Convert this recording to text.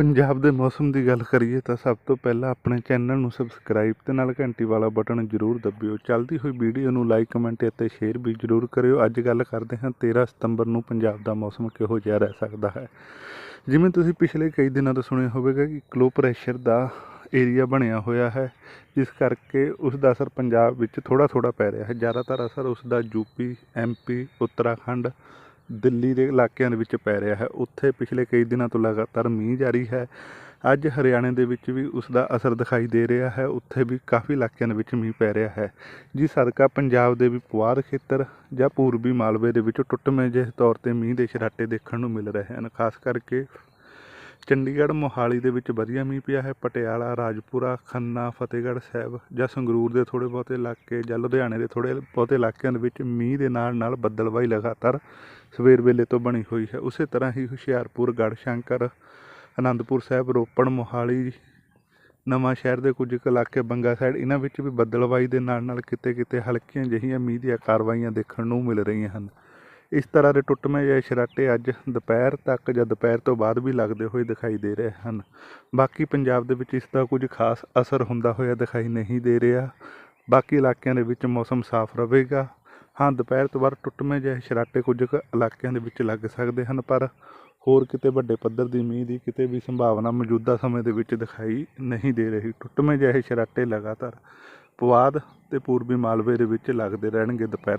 ਪੰਜਾਬ ਦੇ ਮੌਸਮ ਦੀ ਗੱਲ ਕਰੀਏ ਤਾਂ ਸਭ ਤੋਂ ਪਹਿਲਾਂ ਆਪਣੇ ਚੈਨਲ ਨੂੰ ਸਬਸਕ੍ਰਾਈਬ ਤੇ ਨਾਲ ਘੰਟੀ ਵਾਲਾ ਬਟਨ ਜ਼ਰੂਰ ਦਬਿਓ। ਚੱਲਦੀ ਹੋਈ ਵੀਡੀਓ ਨੂੰ ਲਾਈਕ ਕਮੈਂਟ ਅਤੇ ਸ਼ੇਅਰ ਵੀ ਜ਼ਰੂਰ ਕਰਿਓ। ਅੱਜ ਗੱਲ ਕਰਦੇ ਹਾਂ 13 ਸਤੰਬਰ ਨੂੰ ਪੰਜਾਬ ਦਾ ਮੌਸਮ ਕਿਹੋ ਜਿਹਾ ਰਹਿ ਸਕਦਾ ਹੈ। ਜਿਵੇਂ ਤੁਸੀਂ ਪਿਛਲੇ ਕਈ ਦਿਨਾਂ ਤੋਂ ਸੁਣਿਆ ਹੋਵੇਗਾ ਕਿ ਲੋ ਪ੍ਰੈਸ਼ਰ ਦਾ ਏਰੀਆ ਬਣਿਆ ਹੋਇਆ ਹੈ, ਜਿਸ ਕਰਕੇ ਉਸ ਦਾ ਅਸਰ ਪੰਜਾਬ ਵਿੱਚ ਥੋੜਾ ਥੋੜਾ ਪੈ ਰਿਹਾ ਹੈ। ਜ਼ਿਆਦਾਤਰ ਅਸਰ ਉਸ ਦਾ ਯੂਪੀ ਐਮਪੀ ਉੱਤਰਾਖੰਡ ਦਿੱਲੀ ਦੇ ਇਲਾਕਿਆਂ ਦੇ ਵਿੱਚ ਪੈ ਰਿਹਾ ਹੈ। ਉੱਥੇ ਪਿਛਲੇ ਕਈ ਦਿਨਾਂ ਤੋਂ ਲਗਾਤਾਰ ਮੀਂਹ ਜਾਰੀ ਹੈ। ਅੱਜ ਹਰਿਆਣੇ ਦੇ ਵਿੱਚ ਵੀ ਉਸ ਦਾ ਅਸਰ ਦਿਖਾਈ ਦੇ ਰਿਹਾ ਹੈ। ਉੱਥੇ ਵੀ ਕਾਫੀ ਇਲਾਕਿਆਂ ਦੇ ਵਿੱਚ ਮੀਂਹ ਪੈ ਰਿਹਾ ਹੈ। ਜਿਸ ਸਦਕਾ ਪੰਜਾਬ ਦੇ ਵੀ ਪੁਆਧ ਖੇਤਰ ਜਾਂ ਪੂਰਬੀ ਮਾਲਵੇ ਦੇ ਵਿੱਚ ਟੁੱਟਵੇਂ ਜਿਹੇ ਤੌਰ ਤੇ ਮੀਂਹ ਦੇ ਛਰਾਟੇ ਦੇਖਣ ਨੂੰ ਮਿਲ ਰਹੇ ਹਨ। ਖਾਸ ਕਰਕੇ ਚੰਡੀਗੜ੍ਹ ਮੋਹਾਲੀ ਦੇ ਵਿੱਚ ਵਧੀਆ ਮੀਂਹ ਪਿਆ ਹੈ। ਪਟਿਆਲਾ, ਰਾਜਪੁਰਾ, ਖੰਨਾ, ਫਤਿਹਗੜ੍ਹ ਸਾਹਿਬ ਜਾਂ ਸੰਗਰੂਰ ਦੇ ਥੋੜ੍ਹੇ ਬਹੁਤੇ ਇਲਾਕੇ ਜਾਂ ਲੁਧਿਆਣੇ ਦੇ ਥੋੜ੍ਹੇ ਬਹੁਤੇ ਇਲਾਕਿਆਂ ਦੇ ਵਿੱਚ ਮੀਂਹ ਦੇ ਨਾਲ ਨਾਲ ਬੱਦਲਵਾਈ ਲਗਾਤਾਰ ਸਵੇਰ ਵੇਲੇ ਤੋਂ ਬਣੀ ਹੋਈ ਹੈ। ਉਸੇ ਤਰ੍ਹਾਂ ਹੀ ਹੁਸ਼ਿਆਰਪੁਰ, ਗੜ੍ਹਸ਼ੰਕਰ ਆਨੰਦਪੁਰ ਸਾਹਿਬ, ਰੋਪੜ, ਮੋਹਾਲੀ, ਨਵਾਂ ਸ਼ਹਿਰ ਦੇ ਕੁਝ ਕੁ ਇਲਾਕੇ ਬੰਗਾ ਸਾਈਡ ਇਹਨਾਂ ਵਿੱਚ ਵੀ ਬੱਦਲਵਾਈ ਦੇ ਨਾਲ ਨਾਲ ਕਿਤੇ ਕਿਤੇ ਹਲਕੀਆਂ ਜਿਹੀਆਂ ਮੀਂਹ ਦੀਆਂ ਕਾਰਵਾਈਆਂ ਦੇਖਣ ਨੂੰ ਮਿਲ ਰਹੀਆਂ ਹਨ। ਇਸ ਤਰ੍ਹਾਂ ਦੇ ਟੁੱਟਵੇਂ ਜਿਹੇ ਸ਼ਰਾਟੇ ਅੱਜ ਦੁਪਹਿਰ ਤੱਕ ਜਾਂ ਦੁਪਹਿਰ ਤੋਂ ਬਾਅਦ ਵੀ ਲੱਗਦੇ ਹੋਏ ਦਿਖਾਈ ਦੇ ਰਹੇ ਹਨ। ਬਾਕੀ ਪੰਜਾਬ ਦੇ ਵਿੱਚ ਇਸ ਦਾ ਕੁਝ ਖਾਸ ਅਸਰ ਹੁੰਦਾ ਹੋਇਆ ਦਿਖਾਈ ਨਹੀਂ ਦੇ ਰਿਹਾ। ਬਾਕੀ ਇਲਾਕਿਆਂ ਦੇ ਵਿੱਚ ਮੌਸਮ ਸਾਫ਼ ਰਹੇਗਾ। ਹਾਂ, ਦੁਪਹਿਰ ਤੋਂ ਬਾਅਦ ਟੁੱਟਵੇਂ ਜਿਹੇ ਸਰਾਟੇ ਕੁਝ ਕੁ ਇਲਾਕਿਆਂ ਦੇ ਵਿੱਚ ਲੱਗ ਸਕਦੇ ਹਨ, ਪਰ ਹੋਰ ਕਿਤੇ ਵੱਡੇ ਪੱਧਰ ਦੀ ਮੀਂਹ ਦੀ ਕਿਤੇ ਵੀ ਸੰਭਾਵਨਾ ਮੌਜੂਦਾ ਸਮੇਂ ਦੇ ਵਿੱਚ ਦਿਖਾਈ ਨਹੀਂ ਦੇ ਰਹੀ। ਟੁੱਟਵੇਂ ਜਿਹੇ ਸਰਾਟੇ ਲਗਾਤਾਰ ਪੁਆਧ ਤੇ ਪੂਰਬੀ ਮਾਲਵੇ ਦੇ ਵਿੱਚ ਲੱਗਦੇ ਰਹਿਣਗੇ ਦੁਪਹਿਰ